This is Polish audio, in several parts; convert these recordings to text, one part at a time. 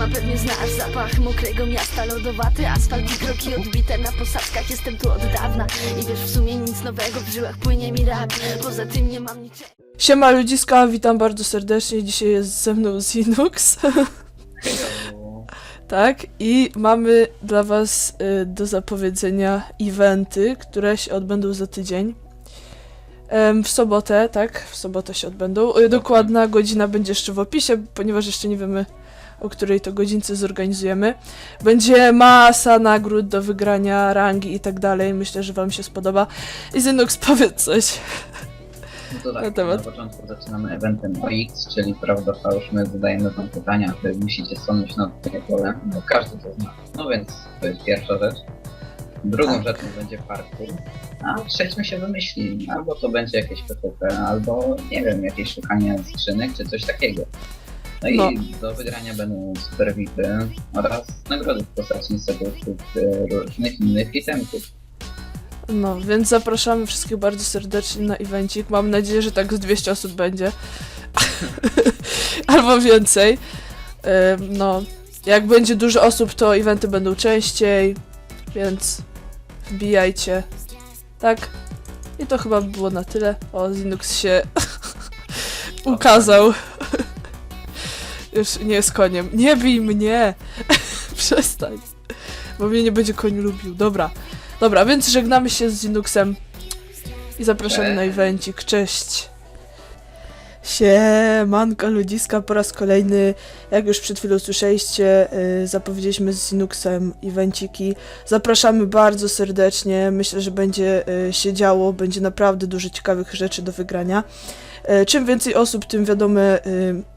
Sama pewnie znasz zapach mokrego miasta Lodowaty asfalt i kroki odbite na posadzkach Jestem tu od dawna i wiesz w sumie nic nowego W żyłach płynie mi rap, poza tym nie mam niczego Siema ludziska, witam bardzo serdecznie. Dzisiaj jest ze mną Zinux. tak, i mamy dla was y, do zapowiedzenia eventy, które się odbędą za tydzień. W sobotę, tak, w sobotę się odbędą. Y, dokładna godzina będzie jeszcze w opisie, ponieważ jeszcze nie wiemy o której to godzince zorganizujemy. Będzie masa nagród do wygrania, rangi i tak dalej. Myślę, że wam się spodoba. I Zinux, powiedz coś. No to Na tak, temat. na początku zaczynamy eventem OX, czyli prawda fałsz, my zadajemy wam pytania, wy musicie stanąć na takie pole, bo każdy to zna. No więc to jest pierwsza rzecz. Drugą Tak. rzeczą będzie parkour, a trzecią się wymyśli, albo to będzie jakieś PvP, albo nie wiem, jakieś szukanie skrzynek, czy coś takiego. No i No. do wygrania będą super VIPy oraz nagrody w postaci serduszków e, różnych innych itemków. No, więc zapraszamy wszystkich bardzo serdecznie na evencik. Mam nadzieję, że tak z 200 osób będzie. Albo więcej. No, jak będzie dużo osób, to eventy będą częściej, więc wbijajcie. Tak? I to chyba by było na tyle. O, Linux się ukazał. Już nie jest koniem. Nie bij mnie! Przestań. Bo mnie nie będzie koń lubił. Dobra. Dobra, więc żegnamy się z Linuxem i zapraszamy na evencik. Cześć! Siemanko ludziska po raz kolejny, jak już przed chwilą słyszeliście, yy, zapowiedzieliśmy z Linuxem evenciki. Zapraszamy bardzo serdecznie, myślę, że będzie yy, się działo, będzie naprawdę dużo ciekawych rzeczy do wygrania. Yy, czym więcej osób, tym wiadomo, yy,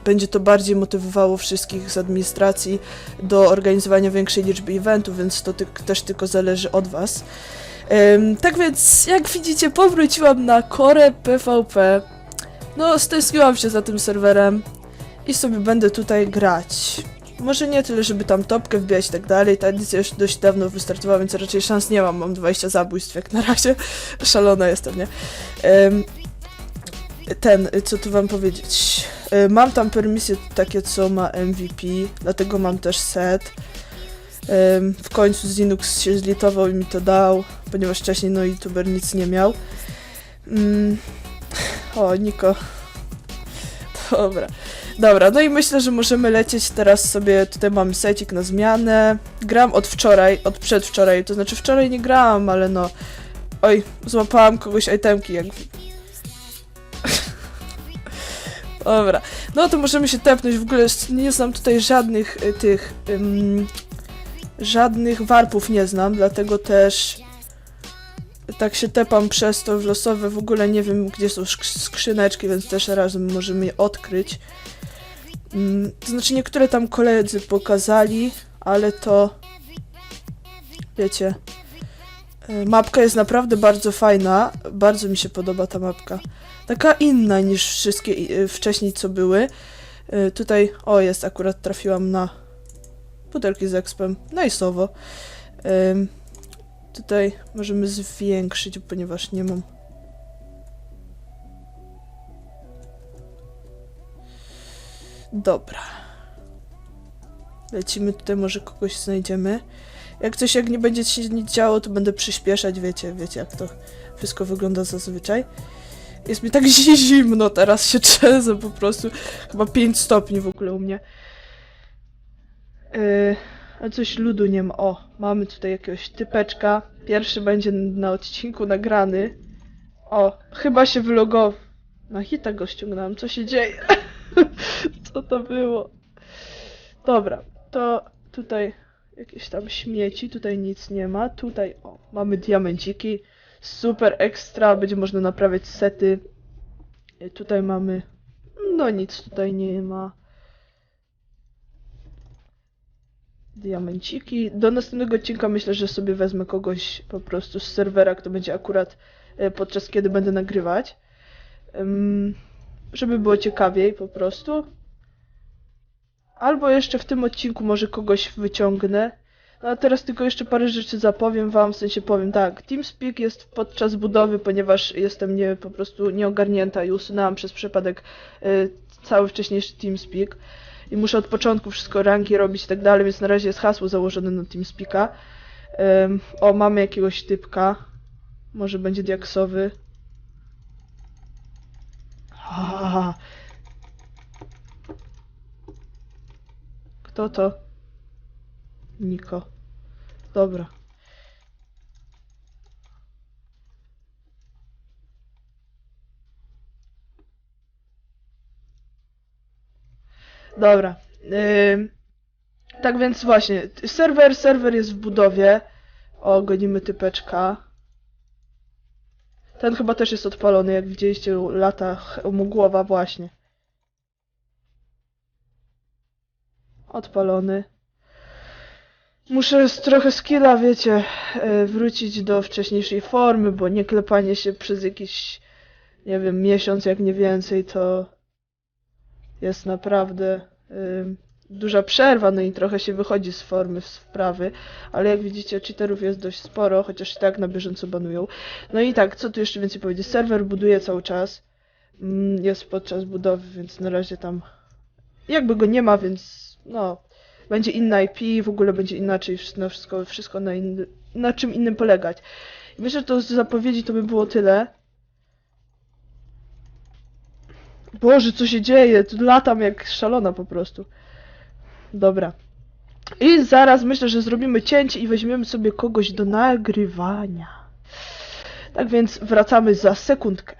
będzie to bardziej motywowało wszystkich z administracji do organizowania większej liczby eventów, więc to też tylko zależy od Was. Ym, tak więc, jak widzicie, powróciłam na Core PvP. No, stęskniłam się za tym serwerem i sobie będę tutaj grać. Może nie tyle, żeby tam topkę wbijać i tak dalej. Ta edycja już dość dawno wystartowała, więc raczej szans nie mam. Mam 20 zabójstw jak na razie. Szalona jestem, nie? Ym, ten, y, co tu wam powiedzieć? Y, Mam tam permisje takie, co ma MVP, dlatego mam też set. W końcu Linux się zlitował i mi to dał, ponieważ wcześniej no youtuber nic nie miał. Mm. O, Niko. Dobra. Dobra, no i myślę, że możemy lecieć teraz sobie, tutaj mamy secik na zmianę. Gram od wczoraj, od przedwczoraj, to znaczy wczoraj nie grałam, ale no... Oj, złapałam kogoś itemki, jak... Dobra, no to możemy się tepnąć, w ogóle nie znam tutaj żadnych y, tych... ym, żadnych warpów nie znam, dlatego też tak się tepam przez to w losowe, w ogóle nie wiem gdzie są skrzy- skrzyneczki, więc też razem możemy je odkryć. Mm, to znaczy niektóre tam koledzy pokazali, ale to wiecie, mapka jest naprawdę bardzo fajna, bardzo mi się podoba ta mapka. Taka inna niż wszystkie y, wcześniej co były. Y, Tutaj, o jest, akurat trafiłam na butelki z expem, najsowo. Ym, tutaj możemy zwiększyć, ponieważ nie mam. Dobra. Lecimy tutaj, może kogoś znajdziemy. Jak coś, jak nie będzie się nic działo, to będę przyspieszać, wiecie, wiecie jak to wszystko wygląda zazwyczaj. Jest mi tak zimno, teraz się trzęsę po prostu. Chyba 5 stopni w ogóle u mnie. Yy, a coś ludu nie ma. O, mamy tutaj jakiegoś typeczka. Pierwszy będzie na odcinku nagrany. O, chyba się wylogował. Na hita go ściągnąłem. Co się dzieje? Co to było? Dobra, to tutaj jakieś tam śmieci. Tutaj nic nie ma. Tutaj, o, mamy diamenciki. Super ekstra. Będzie można naprawiać sety. Yy, Tutaj mamy... No nic tutaj nie ma. diamenciki. Do następnego odcinka myślę, że sobie wezmę kogoś po prostu z serwera, kto będzie akurat e, podczas kiedy będę nagrywać. Żeby było ciekawiej po prostu. Albo jeszcze w tym odcinku może kogoś wyciągnę. No a teraz tylko jeszcze parę rzeczy zapowiem wam, w sensie powiem tak. TeamSpeak jest podczas budowy, ponieważ jestem nie, po prostu nieogarnięta i usunęłam przez przypadek e, cały wcześniejszy TeamSpeak. i muszę od początku wszystko ranki robić i tak dalej, więc na razie jest hasło założone na TeamSpeaka. O, mamy jakiegoś typka. Może będzie diaksowy. Ha. Kto to? Niko. Dobra. Dobra. Ym, tak więc właśnie, serwer, serwer jest w budowie. O, gonimy typeczka. Ten chyba też jest odpalony, jak widzieliście, lata ch- mu głowa właśnie. Odpalony. Muszę z trochę skilla, wiecie, e, wrócić do wcześniejszej formy, bo nie klepanie się przez jakiś, nie wiem, miesiąc, jak nie więcej, to jest naprawdę ym, duża przerwa, no i trochę się wychodzi z formy, z wprawy, ale jak widzicie, cheaterów jest dość sporo, chociaż i tak na bieżąco banują. No i tak, co tu jeszcze więcej powiedzieć? Serwer buduje cały czas, Mm, jest podczas budowy, więc na razie tam jakby go nie ma, więc no, będzie inna IP, w ogóle będzie inaczej, wsz- na wszystko, wszystko na, inny, na czym innym polegać. I myślę, że to z zapowiedzi to by było tyle. Boże, co się dzieje? Tu latam jak szalona po prostu. Dobra. I zaraz myślę, że zrobimy cięcie i weźmiemy sobie kogoś do nagrywania. Tak więc wracamy za sekundkę.